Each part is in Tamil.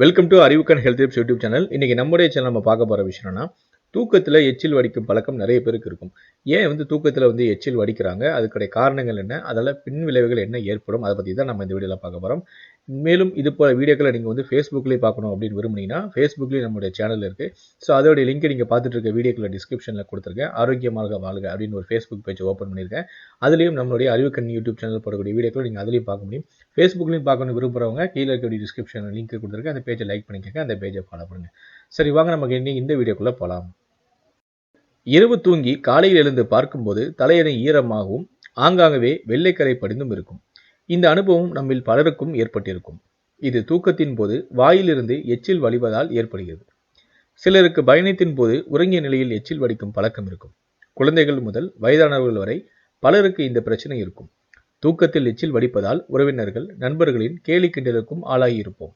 Welcome to Arivukkan health tips YouTube channel இன்னைக்கு நம்முடைய சேனல் நம்ம பார்க்க போகிற விஷயம்னா தூக்கத்தில் எச்சில் வடிக்கும் பழக்கம் நிறைய பேருக்கு இருக்கும். ஏன் வந்து தூக்கத்தில் வந்து எச்சில் வடிக்கிறாங்க? அதுக்குடைய காரணங்கள் என்ன? அதில் பின் விளைவுகள் என்ன ஏற்படும்? அதை பற்றி தான் நம்ம இந்த வீடியோவில் பார்க்க போகிறோம் மேலும் இது போல வீடியோக்களை நீங்கள் வந்து ஃபேஸ்புக்லேயே பார்க்கணும் அப்படின்னு விரும்புனீங்கன்னா ஃபேஸ்புக்லேயும் நம்மளுடைய சேனல் இருக்குது ஸோ அதோடைய லிங்க் நீங்கள் பார்த்துட்டு இருக்க வீடியோக்களை டிஸ்கிரிப்ஷனில் கொடுத்துருக்கேன். ஆரோக்கியமாக வாழ்க அப்படின்னு ஒரு ஃபேஸ்புக் பேஜ் ஓப்பன் பண்ணியிருக்கேன். அதுலேயும் நம்மளுடைய அறிவுக்கண் யூடியூப் சேனல் போடக்கூடிய வீடியோக்களை நீங்கள் அதுலேயும் பார்க்க முடியும். ஃபேஸ்புக்லேயும் பார்க்கணும் விரும்புகிறவங்க கீழே இருக்கக்கூடிய டிஸ்கிரிப்ஷன் லிங்க் கொடுத்துருக்கேன். அந்த பேஜை லைக் பண்ணிக்கோங்க. அந்த பேஜை ஃபாலோ பண்ணுங்கள் சரி வாங்க நமக்கு இன்னைக்கு இந்த வீடியோக்குள்ளே போகலாம் இரவு தூங்கி காலையில் எழுந்து பார்க்கும்போது தலையணை ஈரமாகவும் ஆங்காங்கவே வெள்ளைக்கரை படிந்தும் இருக்கும். இந்த அனுபவம் நம்மில் பலருக்கும் ஏற்பட்டிருக்கும். இது தூக்கத்தின் போது வாயிலிருந்து எச்சில் வழிவதால் ஏற்படுகிறது. சிலருக்கு பயணத்தின் போது உறங்கிய நிலையில் எச்சில் வடிக்கும் பழக்கம் இருக்கும். குழந்தைகள் முதல் வயதானவர்கள் வரை பலருக்கு இந்த பிரச்சனை இருக்கும். தூக்கத்தில் எச்சில் வடிப்பதால் உறவினர்கள் நண்பர்களின் கேலி கிண்டலுக்கும் ஆளாகியிருப்போம்.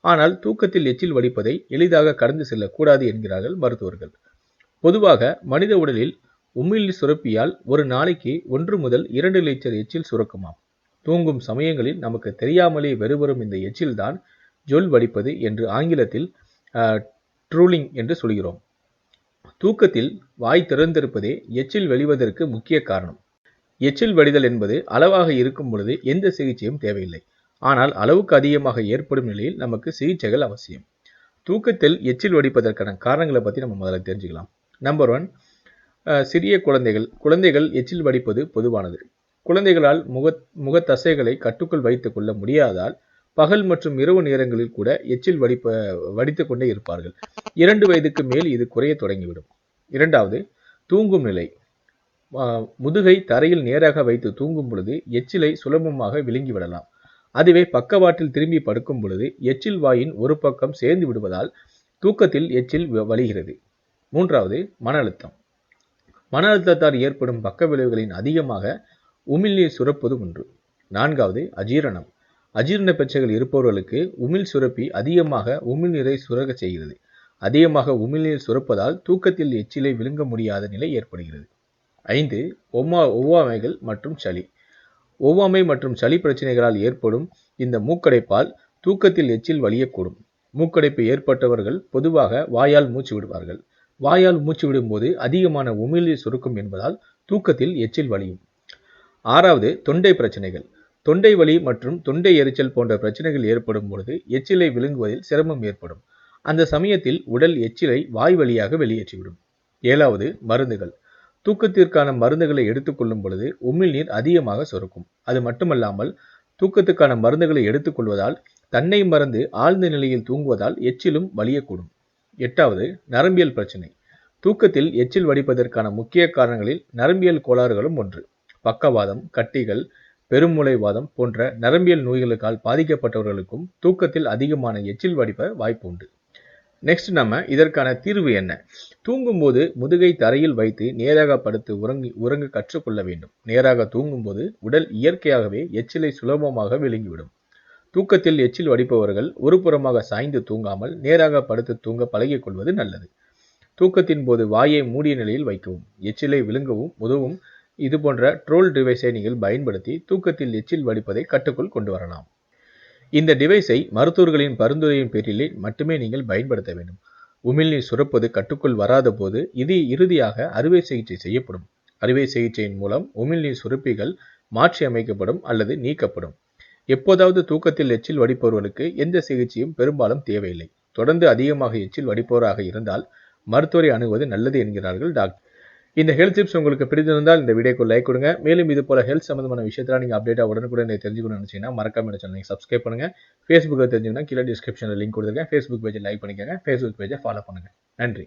ஆனால் தூக்கத்தில் எச்சில் வடிப்பதை எளிதாக கடந்து செல்லக்கூடாது என்கிறார்கள் மருத்துவர்கள். பொதுவாக மனித உடலில் உமிழ் சுரப்பியால் ஒரு நாளைக்கு ஒன்று முதல் இரண்டு லிட்டர் எச்சில் சுரக்குமாம். தூங்கும் சமயங்களில் நமக்கு தெரியாமலே வெறுவரும் இந்த எச்சில் தான் ஜொல் வடிப்பது என்று ஆங்கிலத்தில் ட்ரூலிங் என்று சொல்கிறோம். தூக்கத்தில் வாய் திறந்திருப்பதே எச்சில் வெளிவதற்கு முக்கிய காரணம். எச்சில் வடிதல் என்பது அளவாக இருக்கும் பொழுது எந்த சிகிச்சையும் தேவையில்லை. ஆனால் அளவுக்கு அதிகமாக ஏற்படும் நிலையில் நமக்கு சிகிச்சைகள் அவசியம். தூக்கத்தில் எச்சில் வடிப்பதற்கான காரணங்களை பற்றி நம்ம முதல்ல தெரிஞ்சுக்கலாம். நம்பர் ஒன் சிறிய குழந்தைகள் குழந்தைகள் எச்சில் வடிப்பது பொதுவானது. குழந்தைகளால் முக முகத்தசைகளை கட்டுக்குள் வைத்துக் கொள்ள முடியாதால் பகல் மற்றும் இரவு நேரங்களில் கூட எச்சில் வடிப்ப வடித்து கொண்டே இருப்பார்கள். இரண்டு வயதுக்கு மேல் இது குறைய தொடங்கிவிடும். இரண்டாவது தூங்கும் நிலை. முதுகை தரையில் நேராக வைத்து தூங்கும் பொழுது எச்சிலை சுலபமாக விழுங்கி விடலாம். அதுவே பக்கவாட்டில் திரும்பி படுக்கும் பொழுது எச்சில் வாயின் ஒரு பக்கம் சேர்ந்து விடுவதால் தூக்கத்தில் எச்சில் வலிகிறது மூன்றாவது மன அழுத்தம். மன அழுத்தத்தால் ஏற்படும் பக்க விளைவுகளின் அதிகமாக உமிழ்நீர் சுரப்பது ஒன்று. நான்காவது அஜீரணம். அஜீரண பிரச்சனைகள் இருப்பவர்களுக்கு உமிழ் சுரப்பி அதிகமாக உமிழ்நீரை சுரக செய்கிறது. அதிகமாக உமிழ்நீர் சுரப்பதால் தூக்கத்தில் எச்சிலை விழுங்க முடியாத நிலை ஏற்படுகிறது. ஐந்து ஒவ்வா ஒவ்வாமைகள் மற்றும் சளி. ஒவ்வாமை மற்றும் சளி பிரச்சனைகளால் ஏற்படும் இந்த மூக்கடைப்பால் தூக்கத்தில் எச்சில் வலியக்கூடும் மூக்கடைப்பு ஏற்பட்டவர்கள் பொதுவாக வாயால் மூச்சு விடுவார்கள். வாயால் மூச்சு விடும்போது அதிகமான உமிழ்நீர் சுருக்கும் என்பதால் தூக்கத்தில் எச்சில் வலியும் ஆறாவது தொண்டை பிரச்சனைகள். தொண்டை வலி மற்றும் தொண்டை எரிச்சல் போன்ற பிரச்சனைகள் ஏற்படும் பொழுது எச்சிலை விழுங்குவதில் சிரமம் ஏற்படும். அந்த சமயத்தில் உடல் எச்சிலை வாய் வழியாக வெளியேற்றிவிடும். ஏழாவது மருந்துகள். தூக்கத்திற்கான மருந்துகளை எடுத்துக்கொள்ளும் பொழுது உமிழ்நீர் அதிகமாக சுரக்கும். அது மட்டுமல்லாமல் தூக்கத்துக்கான மருந்துகளை எடுத்துக்கொள்வதால் தன்னை மறந்து ஆழ்ந்த நிலையில் தூங்குவதால் எச்சிலும் வலியக்கூடும். எட்டாவது நரம்பியல் பிரச்சனை. தூக்கத்தில் எச்சில் வடிப்பதற்கான முக்கிய காரணங்களில் நரம்பியல் கோளாறுகளும் ஒன்று. பக்கவாதம் கட்டிகள் பெருமூளைவாதம் போன்ற நரம்பியல் நோய்களுக்கால் பாதிக்கப்பட்டவர்களுக்கும் தூக்கத்தில் அதிகமான எச்சில் வடிப்ப வாய்ப்பு உண்டு நெக்ஸ்ட் நம்ம இதற்கான தீர்வு என்ன? தூங்கும்போது முதுகை தரையில் வைத்து நேராக படுத்து உறங்கி உறங்க கற்றுக்கொள்ள வேண்டும். நேராக தூங்கும்போது உடல் இயற்கையாகவே எச்சிலை சுலபமாக விழுங்கிவிடும். தூக்கத்தில் எச்சில் வடிப்பவர்கள் ஒரு புறமாக சாய்ந்து தூங்காமல் நேராக படுத்து தூங்க பழகிக் கொள்வது நல்லது. தூக்கத்தின் போது வாயை மூடிய நிலையில் வைக்கவும். எச்சிலை விழுங்கவும் உதவும். இது போன்ற ட்ரோல் டிவைஸை நீங்கள் பயன்படுத்தி தூக்கத்தில் எச்சில் வடிப்பதை கட்டுக்குள் கொண்டு வரலாம். இந்த டிவைஸை மருத்துவர்களின் பரிந்துரையின் பேரிலே மட்டுமே நீங்கள் பயன்படுத்த வேண்டும். உமிழ்நீர் சுரப்பது கட்டுக்குள் வராத போது இது இறுதியாக அறுவை சிகிச்சை செய்யப்படும். அறுவை சிகிச்சையின் மூலம் உமிழ்நீர் சுரப்பிகள் மாற்றி அமைக்கப்படும் அல்லது நீக்கப்படும். எப்போதாவது தூக்கத்தில் எச்சில் வடிப்பவர்களுக்கு எந்த சிகிச்சையும் பெரும்பாலும் தேவையில்லை. தொடர்ந்து அதிகமாக எச்சில் வடிப்பவராக இருந்தால் மருத்துவரை அணுகுவது நல்லது என்கிறார்கள் டாக்டர். இந்த ஹெல்த் டிப்ஸ் உங்களுக்கு பிடித்திருந்தால் இந்த வீடியோக்கு லைக் கொடுங்க. மேலும் இது போல ஹெல்த் சம்பந்தமான விஷயத்தில் நீங்கள் அப்டேட்டாக உடனுக்குடன் தெரிஞ்சுக்கணும்னு நினச்சிங்கன்னா மறக்காம இந்த சேனல் சப்ஸ்கிரைப் பண்ணுங்கள் ஃபேஸ்புக்கில் தெரிஞ்சுக்கணும் கீழே டிஸ்கிரிப்ஷனில் லிங்க் கொடுத்துருக்கேன். ஃபேஸ்புக் பேஜை லைக் பண்ணிக்கோங்க. ஃபேஸ்புக் பேஜை ஃபாலோ பண்ணுங்கள் நன்றி.